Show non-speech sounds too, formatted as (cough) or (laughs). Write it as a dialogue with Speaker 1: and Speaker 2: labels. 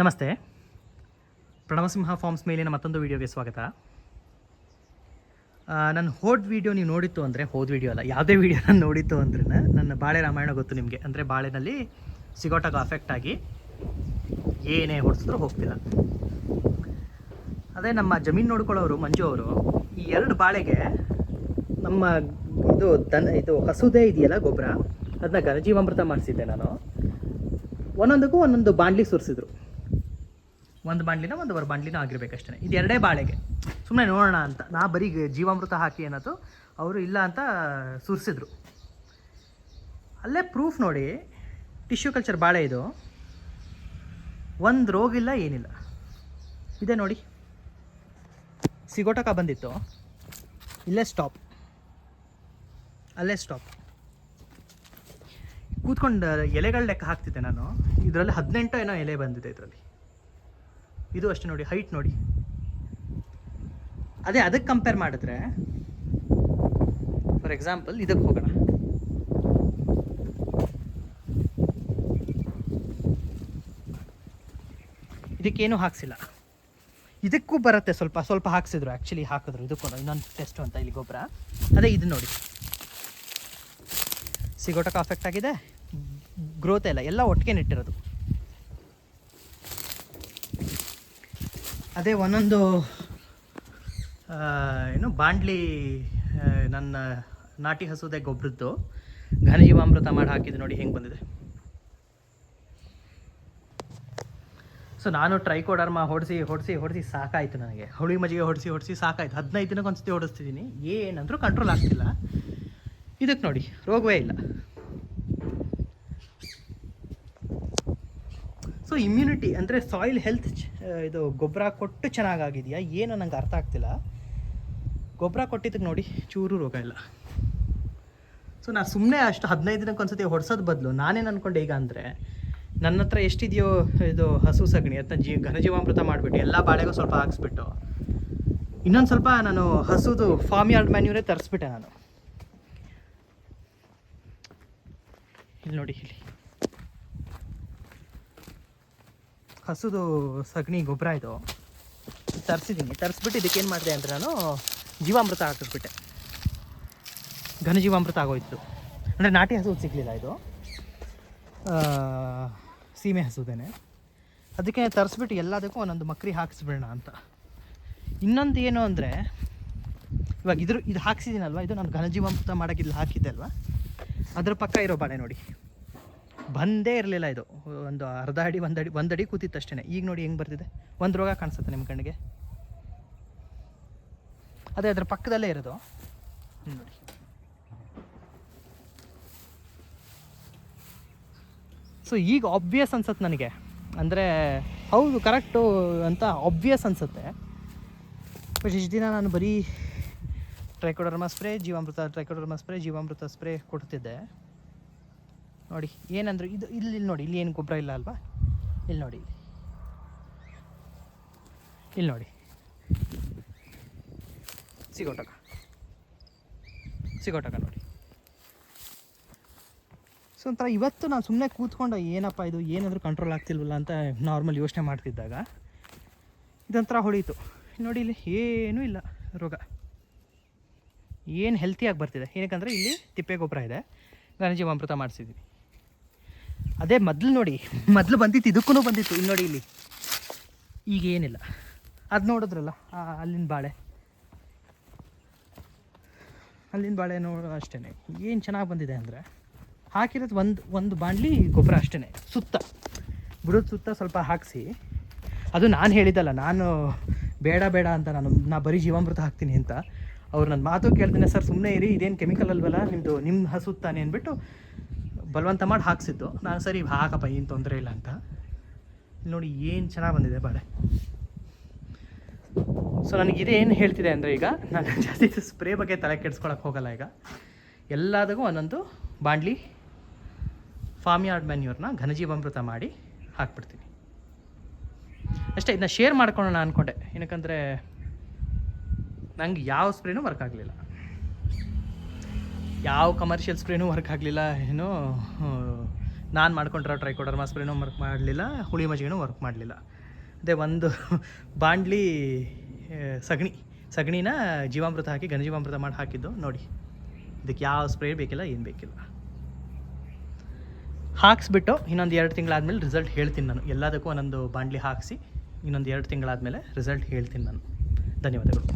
Speaker 1: ನಮಸ್ತೆ. ಪ್ರಣವಸಿಂಹ ಫಾರ್ಮ್ಸ್ ಮೇಲಿನ ಮತ್ತೊಂದು ವಿಡಿಯೋಗೆ ಸ್ವಾಗತ. ನನ್ನ ಹೋದ ವಿಡಿಯೋ ನೀವು ನೋಡಿತ್ತು ಅಂದರೆ, ಹೋದ ವಿಡಿಯೋ ಅಲ್ಲ, ಯಾವುದೇ ವಿಡಿಯೋ ನಾನು ನೋಡಿತ್ತು ಅಂದ್ರೆ ನನ್ನ ಬಾಳೆ ರಾಮಾಯಣ ಗೊತ್ತು ನಿಮಗೆ. ಅಂದರೆ ಬಾಳೆನಲ್ಲಿ ಸಿಗೋಟಾಗ ಅಫೆಕ್ಟ್ ಆಗಿ ಏನೇ ಹೊಡೆಸಿದ್ರು ಹೋಗ್ತಿಲ್ಲ. ಅದೇ ನಮ್ಮ ಜಮೀನು ನೋಡ್ಕೊಳ್ಳೋರು, ಮಂಜು ಅವರು, ಈ ಎರಡು ಬಾಳೆಗೆ ನಮ್ಮ ಇದು ದನ, ಇದು ಹಸುದೇ ಇದೆಯಲ್ಲ ಗೊಬ್ಬರ? ಅದನ್ನ ಘನಜೀವಾಮೃತ ಮಾಡಿಸಿದ್ದೆ ನಾನು. ಒಂದೊಂದಕ್ಕೂ ಒಂದೊಂದು ಬಾಂಡ್ಲಿ ಸುರಿಸಿದ್ರು. ಒಂದು ಬಾಂಡ್ಲಿನ ಒಂದೂವರೆ ಬಾಂಡ್ಲಿನ ಆಗಿರ್ಬೇಕಷ್ಟೇ ಇದು ಎರಡೇ ಬಾಳೆಗೆ. ಸುಮ್ಮನೆ ನೋಡೋಣ ಅಂತ. ನಾ ಬರೀ ಜೀವಾಮೃತ ಹಾಕಿ ಏನಾಯ್ತು ಅವರು ಇಲ್ಲ ಅಂತ ಸುರಿಸಿದ್ರು. ಅಲ್ಲೇ ಪ್ರೂಫ್ ನೋಡಿ ಟಿಶ್ಯೂ ಕಲ್ಚರ್ ಬಾಳೆ ಇದು. ಒಂದು ರೋಗ ಇಲ್ಲ, ಏನಿಲ್ಲ. ಇದೆ ನೋಡಿ. ಸಿಗೋಟಕ ಬಂದಿತ್ತು. ಇಲ್ಲೇ ಸ್ಟಾಪ್ ಅಲ್ಲೇ ಸ್ಟಾಪ್ ಕೂತ್ಕೊಂಡು ಎಲೆಗಳ ಲೆಕ್ಕ ಹಾಕ್ತಿದ್ದೆ ನಾನು. ಇದರಲ್ಲಿ ಹದಿನೆಂಟು ಏನೋ ಎಲೆ ಬಂದಿದೆ ಇದರಲ್ಲಿ. ಇದು ಅಷ್ಟೇ ನೋಡಿ ಹೈಟ್ ನೋಡಿ. ಅದೇ ಅದಕ್ಕೆ ಕಂಪೇರ್ ಮಾಡಿದ್ರೆ ಫಾರ್ ಎಕ್ಸಾಂಪಲ್ ಇದಕ್ಕೆ ಹೋಗೋಣ. ಇದಕ್ಕೇನು ಹಾಕ್ಸಿಲ್ಲ. ಇದಕ್ಕೂ ಬರುತ್ತೆ ಸ್ವಲ್ಪ ಸ್ವಲ್ಪ ಹಾಕ್ಸಿದ್ರು ಆ್ಯಕ್ಚುಲಿ ಹಾಕಿದ್ರು. ಇದಕ್ಕೂ ಇನ್ನೊಂದು ಟೆಸ್ಟ್ ಅಂತ ಇಲ್ಲಿ ಗೊಬ್ಬರ. ಅದೇ ಇದು ನೋಡಿ. ಸಿಗೋಟಕ್ಕೆ ಅಫೆಕ್ಟ್ ಆಗಿದೆ. ಗ್ರೋತ್ ಇಲ್ಲ ಎಲ್ಲ ಒಟ್ಟಿಗೆ ನೆಟ್ಟಿರೋದು. ಅದೇ ಒಂದೊಂದು ಏನು ಬಾಂಡ್ಲಿ ನನ್ನ ನಾಟಿ ಹಸುದೇ ಗೊಬ್ಬರದ್ದು ಘನಜೀವಾಮೃತ ಮಾಡಿ ಹಾಕಿದ್ದು ನೋಡಿ ಹೆಂಗೆ ಬಂದಿದೆ. ಸೊ ನಾನು ಟ್ರೈಕೋಡರ್ಮ ಹೊಡಿಸಿ ಹೊಡಿಸಿ ಹೊಡಿಸಿ ಸಾಕಾಯಿತು ನನಗೆ. ಹುಳಿ ಮಜ್ಜಿಗೆ ಹೊಡಿಸಿ ಹೊಡಿಸಿ ಸಾಕಾಯಿತು. ಹದಿನೈದು ದಿನಕ್ಕೆ ಒಂದ್ಸತಿ ಹೊಡಿಸ್ತಿದ್ದೀನಿ. ಏನಂದ್ರೂ ಕಂಟ್ರೋಲ್ ಆಗ್ತಿಲ್ಲ. ಇದಕ್ಕೆ ನೋಡಿ, ರೋಗವೇ ಇಲ್ಲ. ಇಮ್ಯುನಿಟಿ ಅಂದರೆ ಸಾಯಿಲ್ ಹೆಲ್ತ್ ಇದು ಗೊಬ್ಬರ ಕೊಟ್ಟು ಚೆನ್ನಾಗಾಗಿದೆಯಾ? ಏನು ನಂಗೆ ಅರ್ಥ ಆಗ್ತಿಲ್ಲ. ಗೊಬ್ಬರ ಕೊಟ್ಟಿದ್ದಕ್ಕೆ ನೋಡಿ ಚೂರು ರೋಗ ಇಲ್ಲ. ಸೊ ನಾನು ಸುಮ್ಮನೆ ಅಷ್ಟು ಹದಿನೈದು ದಿನಕ್ಕೆ ಒಂದ್ಸತಿ ಹೊಡ್ಸೋದು ಬದಲು ನಾನೇನು ಅನ್ಕೊಂಡೆ ಈಗ ಅಂದರೆ, ನನ್ನ ಹತ್ರ ಎಷ್ಟಿದೆಯೋ ಇದು ಹಸು ಸಗಣಿ ಅದನ್ನ ಜೀ ಘನಜೀವಾಮೃತ ಮಾಡಿಬಿಟ್ಟು ಎಲ್ಲ ಬಾಳೆಗೂ ಸ್ವಲ್ಪ ಹಾಕ್ಸ್ಬಿಟ್ಟು, ಇನ್ನೊಂದು ಸ್ವಲ್ಪ ನಾನು ಹಸುದು ಫಾರ್ಮ್ ಯಾರ್ಡ್ ಮ್ಯಾನ್ಯೂರೇ ತರಿಸ್ಬಿಟ್ಟೆ ನಾನು. ಇಲ್ಲಿ ನೋಡಿ, ಇಲ್ಲಿ. ಹಸುದು ಸಗಣಿ ಗೊಬ್ಬರ ಇದು. ತರಿಸಿದ್ದೀನಿ ತರಿಸ್ಬಿಟ್ಟು ಇದಕ್ಕೇನು ಮಾಡಿದೆ ಅಂದರೆ ನಾನು ಜೀವಾಮೃತ ಹಾಕಿಸ್ಬಿಟ್ಟೆ ಘನಜೀವಾಮೃತ ಆಗೋಯ್ತು. ಅಂದರೆ ನಾಟಿ ಹಸು ಸಿಗಲಿಲ್ಲ ಇದು. ಸೀಮೆ ಹಸುದೇನೆ. ಅದಕ್ಕೆ ತರಿಸ್ಬಿಟ್ಟು ಎಲ್ಲದಕ್ಕೂ ಒಂದೊಂದು ಮಕ್ರಿ ಹಾಕಿಸ್ಬಿಡೋಣ ಅಂತ. ಇನ್ನೊಂದು ಏನು ಅಂದರೆ, ಇವಾಗ ಇದ್ರ ಇದು ಹಾಕ್ಸಿದ್ದೀನಲ್ವ ಇದು ನಾನು ಘನಜೀವಾಮೃತ ಮಾಡೋಕ್ಕೆ ಇಲ್ಲಿ ಹಾಕಿದ್ದೆ ಅಲ್ವಾ? ಅದ್ರ ಪಕ್ಕ ಇರೋ ಬಾಳೆ ನೋಡಿ. ಬಂದೇ ಇರಲಿಲ್ಲ ಇದು. ಒಂದು ಅರ್ಧ ಅಡಿ, ಒಂದು ಅಡಿ ಒಂದು ಅಡಿ ಕೂತಿತ್ತು ಅಷ್ಟೇ ಈಗ ನೋಡಿ ಹೆಂಗೆ ಬರ್ತಿದೆ? ಒಂದು ರೋಗ ಕಾಣಿಸುತ್ತೆ ನಿಮ್ಮ ಕಣ್ಣಿಗೆ? ಅದೇ ಅದ್ರ ಪಕ್ಕದಲ್ಲೇ ಇರೋದು. ನೋಡಿ. ಸೊ ಈಗ ಆಬ್ವಿಯಸ್ ಅನ್ಸುತ್ತೆ ನನಗೆ. ಅಂದರೆ, ಹೌದು ಕರೆಕ್ಟು ಅಂತ ಆಬ್ವಿಯಸ್ ಅನಿಸುತ್ತೆ. ಬಟ್ ಇಷ್ಟು ದಿನ ನಾನು ಬರೀ ಟ್ರೈಕೋಡರ್ಮಾ ಸ್ಪ್ರೇ ಜೀವಾಮೃತ ಟ್ರೈಕೋಡರ್ಮಾ ಸ್ಪ್ರೇ ಜೀವಾಮೃತ ಸ್ಪ್ರೇ ಕೊಡ್ತಿದ್ದೆ. ನೋಡಿ, ಏನಂದ್ರೆ ಇದು ಇಲ್ಲಿ ನೋಡಿ, ಇಲ್ಲಿ ಏನು ಗೊಬ್ಬರ ಇಲ್ಲ ಅಲ್ವಾ? ಇಲ್ಲಿ ನೋಡಿ ಇಲ್ಲಿ. ನೋಡಿ. ಸಿಗೋಟಕ ಸಿಗೋಟಕ ನೋಡಿ. ಸೊ ಒಂಥರ ಇವತ್ತು ನಾನು ಸುಮ್ಮನೆ ಕೂತ್ಕೊಂಡು, ಏನಪ್ಪ ಇದು, ಏನಾದರೂ ಕಂಟ್ರೋಲ್ ಆಗ್ತಿಲ್ವಲ್ಲ ಅಂತ ನಾರ್ಮಲ್ ಯೋಚನೆ ಮಾಡ್ತಿದ್ದಾಗ ಇದೊಂಥರ ಹೊಳೀತು. ನೋಡಿ, ಇಲ್ಲಿ ಏನೂ ಇಲ್ಲ, ರೋಗ. ಏನು ಹೆಲ್ತಿಯಾಗಿ ಬರ್ತಿದೆ. ಏನಕ್ಕಂದರೆ ಇಲ್ಲಿ ತಿಪ್ಪೆ ಗೊಬ್ಬರ ಇದೆ. ಘನಜೀವಾಮೃತ ಮಾಡಿಸಿದ್ದೀವಿ ಅದೇ ಮೊದಲು ನೋಡಿ, ಮೊದಲು ಬಂದಿತ್ತು ಇದಕ್ಕೂ ಬಂದಿತ್ತು. ಇಲ್ಲಿ ನೋಡಿ ಇಲ್ಲಿ. ಈಗ ಏನಿಲ್ಲ. ಅದು ನೋಡಿದ್ರಲ್ಲ ಅಲ್ಲಿನ ಬಾಳೆ. ಅಲ್ಲಿನ ಬಾಳೆ ನೋಡೋ ಅಷ್ಟೇ ಏನು ಚೆನ್ನಾಗಿ ಬಂದಿದೆ ಅಂದರೆ, ಹಾಕಿರೋದು ಒಂದು ಒಂದು ಬಾಂಡ್ಲಿ ಗೊಬ್ಬರ ಅಷ್ಟೇ ಸುತ್ತ. ಬಿಡೋದು ಸುತ್ತ ಸ್ವಲ್ಪ ಹಾಕಿಸಿ. ಅದು ನಾನು ಹೇಳಿದ್ದಲ್ಲ, ನಾನು ಬೇಡ ಬೇಡ ಅಂತ ನಾನು, ನಾ ಬರೀ ಜೀವಾಮೃತ ಹಾಕ್ತೀನಿ ಅಂತ. ಅವ್ರು ನನ್ನ ಮಾತು ಕೇಳ್ತೀನಿ ಸರ್ ಸುಮ್ಮನೆ ಇರಿ, ಇದೇನು ಕೆಮಿಕಲ್ ಅಲ್ವಲ್ಲ ನಿಮ್ಮದು ನಿಮ್ಮ ಹಸುತ್ತಾನೆ ತಾನೆ ಅಂದ್ಬಿಟ್ಟು ಬಲವಂತ ಮಾಡಿ ಹಾಕ್ಸಿದ್ದು. ನಾನು ಸರಿ, ಹಾಕಪ್ಪ, ಏನು ತೊಂದರೆ ಇಲ್ಲ ಅಂತ. ನೋಡಿ ಏನು ಚೆನ್ನಾಗಿ ಬಂದಿದೆ ಬಾಳೆ. ಸೊ ನನಗೆ ಇದೇನು ಹೇಳ್ತಿದೆ ಅಂದರೆ ಈಗ, ನಾನು ಜಾಸ್ತಿ (laughs) ಸ್ಪ್ರೇ ಬಗ್ಗೆ ತಲೆ ಕೆಡ್ಸ್ಕೊಳಕ್ಕೆ ಹೋಗಲ್ಲ ಈಗ. ಎಲ್ಲದಕ್ಕೂ ಒಂದೊಂದು ಬಾಂಡ್ಲಿ ಫಾರ್ಮ್ ಯಾರ್ಡ್ ಮ್ಯಾನ್ಯೂರ್ನ ಘನಜೀವಾಮೃತ ಮಾಡಿ ಹಾಕ್ಬಿಡ್ತೀನಿ. ಅಷ್ಟೇ ಇದನ್ನ ಶೇರ್ ಮಾಡ್ಕೊಳ್ಳೋಣ ಅಂದ್ಕೊಂಡೆ ಏನಕ್ಕಂದರೆ ನಂಗೆ ಯಾವ ಸ್ಪ್ರೇನೂ ವರ್ಕ್ ಆಗಲಿಲ್ಲ. ಯಾವ ಕಮರ್ಷಿಯಲ್ ಸ್ಪ್ರೇನೂ ವರ್ಕ್ ಆಗಲಿಲ್ಲ, ಏನು ನಾನು ಮಾಡ್ಕೊಂಡಿರೋ ಟ್ರೈಕೋಡರ್ಮಾ ಸ್ಪ್ರೇನೂ ವರ್ಕ್ ಮಾಡಲಿಲ್ಲ, ಹುಳಿ ಮಜ್ಜಿಗೆನೂ ವರ್ಕ್ ಮಾಡಲಿಲ್ಲ. ಅದೇ ಒಂದು (laughs) ಬಾಂಡ್ಲಿ ಸಗಣಿ, ಸಗಣಿನ ಜೀವಾಮೃತ ಹಾಕಿ ಘನಜೀವಾಮೃತ ಮಾಡಿ ಹಾಕಿದ್ದು, ನೋಡಿ. ಇದಕ್ಕೆ ಯಾವ ಸ್ಪ್ರೇ ಬೇಕಿಲ್ಲ, ಏನು ಬೇಕಿಲ್ಲ. ಹಾಕ್ಸ್ಬಿಟ್ಟು ಇನ್ನೊಂದು ಎರಡು ತಿಂಗಳಾದಮೇಲೆ ರಿಸಲ್ಟ್ ಹೇಳ್ತೀನಿ ನಾನು. ಎಲ್ಲದಕ್ಕೂ ಒಂದೊಂದು ಬಾಂಡ್ಲಿ ಹಾಕಿಸಿ, ಇನ್ನೊಂದು ಎರಡು ತಿಂಗಳಾದಮೇಲೆ ರಿಸಲ್ಟ್ ಹೇಳ್ತೀನಿ ನಾನು. ಧನ್ಯವಾದಗಳು.